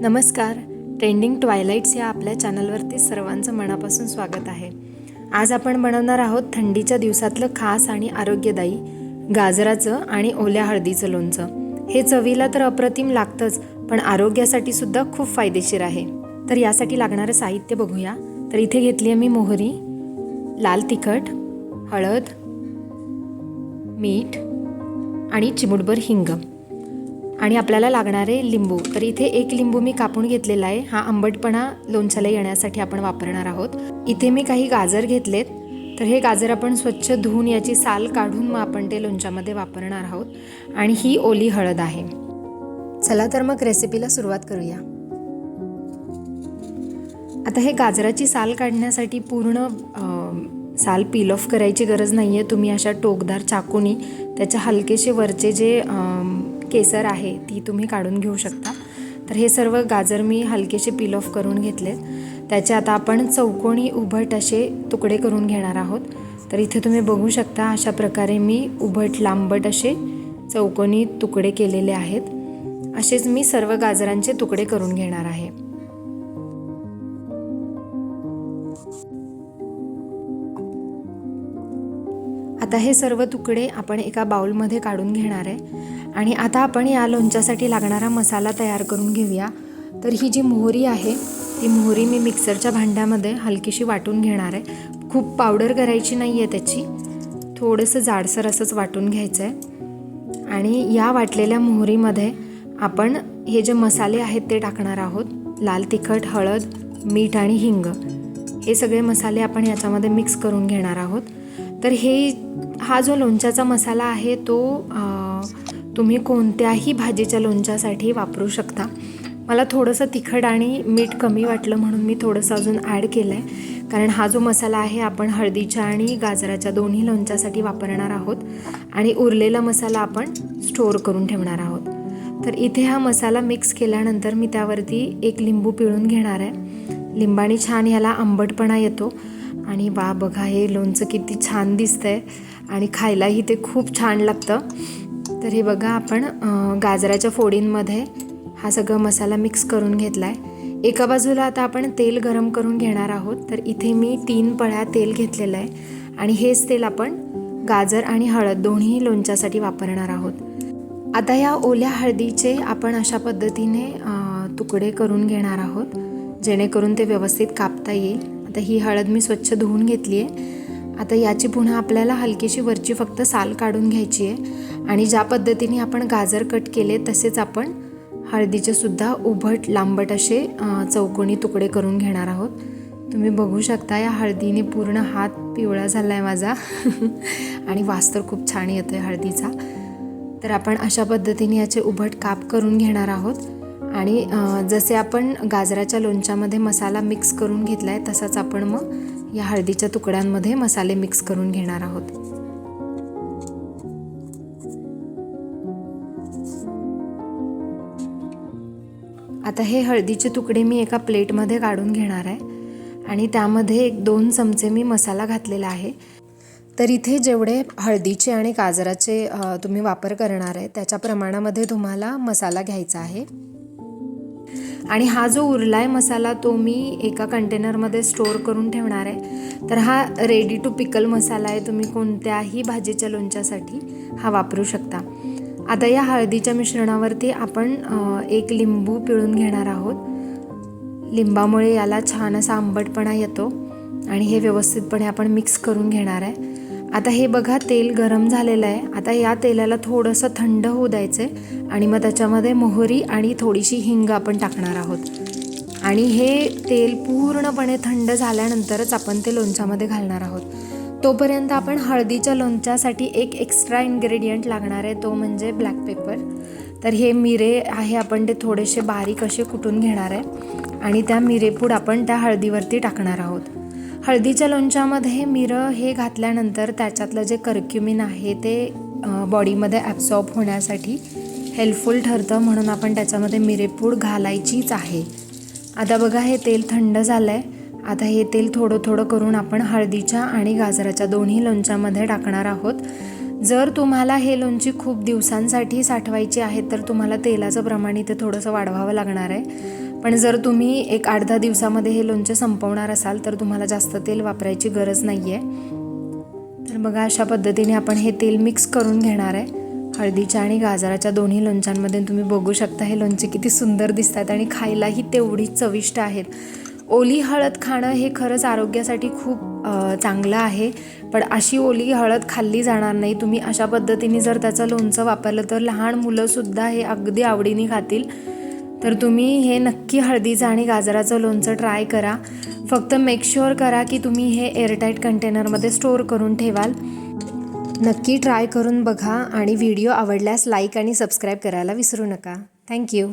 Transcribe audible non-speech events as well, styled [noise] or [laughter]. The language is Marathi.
नमस्कार. ट्रेंडिंग ट्वायलाईट्स या आपल्या चॅनलवरती सर्वांचं मनापासून स्वागत आहे. आज आपण बनवणार आहोत थंडीच्या दिवसातलं खास आणि आरोग्यदायी गाजराचं आणि ओल्या हळदीचं लोणचं. हे चवीला तर अप्रतिम लागतंच पण आरोग्यासाठी सुद्धा खूप फायदेशीर आहे. तर यासाठी लागणारं साहित्य बघूया. तर इथे घेतली आहे मी मोहरी लाल तिखट हळद मीठ आणि चिमुटभर हिंग. आणि आपल्याला लागणारे लिंबू. तर इथे एक लिंबू मी कापून घेतलेला आहे. हा आंबटपणा लोणच्याला येण्यासाठी आपण वापरणार आहोत. इथे मी काही गाजर घेतलेत. तर हे गाजर आपण स्वच्छ धुवून याची साल काढून मग आपण ते लोणच्यामध्ये वापरणार आहोत. आणि ही ओली हळद आहे. चला तर मग रेसिपीला सुरुवात करूया. आता हे गाजराची साल काढण्यासाठी पूर्ण साल पील ऑफ करायची गरज नाही आहे तुम्ही अशा टोकदार चाकूनी त्याच्या हलकेसे वरचे जे केसर आहे ती तुम्ही काढून घेऊ शकता. तर हे सर्व गाजर मी हलकेसे पील ऑफ करून घेतलेत. त्याचे आता आपण चौकोनी उभट असे तुकडे करून घेणार आहोत. तर इथे तुम्ही बघू शकता अशा प्रकारे मी उभट लांबट असे चौकोनी तुकडे केलेले आहेत. असेच मी सर्व गाजरांचे तुकडे करून घेणार आहे. आता हे सर्व तुकडे आपण एका बाउलमध्ये काढून घेणार आहे. आणि आता आपण या लोणच्यासाठी लागणारा मसाला तयार करून घेऊया. तर ही जी मोहरी आहे ती मोहरी मी मिक्सरच्या भांड्यामध्ये हलकीशी वाटून घेणार आहे. खूप पावडर करायची नाही आहे त्याची. थोडंसं जाडसर असंच वाटून घ्यायचं आहे आणि या वाटलेल्या मोहरीमध्ये आपण हे जे मसाले आहेत ते टाकणार आहोत. लाल तिखट हळद मीठ आणि हिंग. हे सगळे मसाले आपण याच्यामध्ये मिक्स करून घेणार आहोत. तर हे हा जो लोणच्याचा मसाला आहे तो तुम्ही कोणत्याही भाजीच्या लोणच्यासाठी वापरू शकता. मला थोडंसं तिखट आणि मीठ कमी वाटलं म्हणून मी थोडंसं अजून ॲड केलं आहे कारण हा जो मसाला आहे आपण हळदीच्या आणि गाजराच्या दोन्ही लोणच्यासाठी वापरणार आहोत. आणि उरलेला मसाला आपण स्टोअर करून ठेवणार आहोत. तर इथे हा मसाला मिक्स केल्यानंतर मी त्यावरती एक लिंबू पिळून घेणार आहे. लिंबाने छान ह्याला आंबटपणा येतो. आणि वा बघा हे लोणचं किती छान दिसतंय. आणि खायलाही ते खूप छान लागतं. तर हे बघा आपण गाजराच्या फोडींमध्ये हा सगळा मसाला मिक्स करून घेतला आहे एका बाजूला आता आपण तेल गरम करून घेणार आहोत. तर इथे मी तीन पळ्या तेल घेतलेलं आहे. आणि हेच तेल आपण गाजर आणि हळद दोन्ही लोणच्यासाठी वापरणार आहोत. आता या ओल्या हळदीचे आपण अशा पद्धतीने तुकडे करून घेणार आहोत. जेणेकरून ते व्यवस्थित कापता येईल. आता ही हळद मी स्वच्छ धुवून घेतली आहे. आता याची पुन्हा आपल्याला हलकीशी वरची फक्त साल काढून घ्यायची आहे. आणि ज्या पद्धतीने आपण गाजर कट केले तसेच आपण हळदीचे सुद्धा उभट लांबट असे चौकोनी तुकडे करून घेणार आहोत. तुम्ही बघू शकता या हळदीने पूर्ण हात पिवळा झाला आहे माझा. [laughs] आणि वास तर खूप छान येतो आहे हळदीचा. तर आपण अशा पद्धतीने याचे उभट काप करून घेणार आहोत. आणि जसे आपण गाजराच्या लोणच्यामध्ये मसाला मिक्स करून घेतला आहे तसाच आपण मग या हळदीच्या तुकड्यांमध्ये मसाले मिक्स करून घेणार आहोत. आता हे हळदीचे तुकडे मी एका प्लेटमध्ये काढून घेणार आहे आणि त्यामध्ये एक दोन चमचे मी मसाला घातलेला आहे. तर इथे जेवढे हळदीचे आणि गाजराचे तुम्ही वापर करणार आहे त्याच्या प्रमाणामध्ये तुम्हाला मसाला घ्यायचा आहे. आणि हा जो उरला आहे मसाला तो मी एका कंटेनरमध्ये स्टोअर करून ठेवणार आहे. तर हा रेडी टू पिकल मसाला आहे. तुम्ही कोणत्याही भाजीच्या लोणच्यासाठी हा वापरू शकता. आता या हळदीच्या मिश्रणावरती आपण एक लिंबू पिळून घेणार आहोत. लिंबामुळे याला छान असा आंबटपणा येतो आणि हे व्यवस्थितपणे आपण मिक्स करून घेणार आहे. आता हे बघा तेल गरम झालेलं आहे. आता या तेलाला थोडंसं थंड होऊ द्यायचं आहे आणि मग त्याच्यामध्ये मोहरी आणि थोडीशी हिंग आपण टाकणार आहोत. आणि हे तेल पूर्णपणे थंड झाल्यानंतरच आपण ते लोणच्यामध्ये घालणार आहोत. तोपर्यंत आपण हळदीच्या लोणच्यासाठी एक एक्स्ट्रा इन्ग्रेडियंट लागणार आहे तो म्हणजे ब्लॅक पेपर तर हे मिरे आहे आपण ते थोडेसे बारीक असे कुटून घेणार आहे. आणि त्या मिरेपूड आपण त्या हळदीवरती टाकणार आहोत. हळदीच्या लोणच्यामध्ये मिरं हे घातल्यानंतर त्याच्यातलं जे कर्क्युमिन आहे ते बॉडीमध्ये ॲब्झॉर्ब होण्यासाठी हेल्पफुल ठरतं म्हणून आपण त्याच्यामध्ये मिरेपूड घालायचीच आहे. आता बघा हे तेल थंड झालं आहे आता हे तेल थोडं थोडं करून आपण हळदीच्या आणि गाजराच्या दोन्ही लोणच्यामध्ये टाकणार आहोत. जर तुम्हाला हे लोणची खूप दिवसांसाठी साठवायची आहे तर तुम्हाला तेलाचं प्रमाण इथे थोडंसं वाढवावं लागणार आहे. पण जर तुम्ही एक आठ दहा दिवसामध्ये हे लोणचे संपवणार असाल तर तुम्हाला जास्त तेल वापरायची गरज नाही आहे तर बघा अशा पद्धतीने आपण हे तेल मिक्स करून घेणार आहे. हळदीच्या आणि गाजराच्या दोन्ही लोणच्यांमध्ये तुम्ही बघू शकता हे लोणचे किती सुंदर दिसतात आणि खायलाही तेवढी चविष्ट आहेत. ओली हळद खाणं हे खरंच आरोग्यासाठी खूप चांगलं आहे. पण अशी ओली हळद खाल्ली जाणार नाही. तुम्ही अशा पद्धतीने जर त्याचं लोणचं वापरलं तर लहान मुलंसुद्धा हे अगदी आवडीने खातील. तर तुम्ही हे नक्की हळदीचं आणि गाजराचं लोणचं ट्राय करा. फक्त मेक शुअर करा की तुम्ही हे एअरटाईट कंटेनरमध्ये स्टोअर करून ठेवाल. नक्की ट्राय करून बघा आणि व्हिडिओ आवडल्यास लाईक आणि सबस्क्राईब करायला विसरू नका. थँक्यू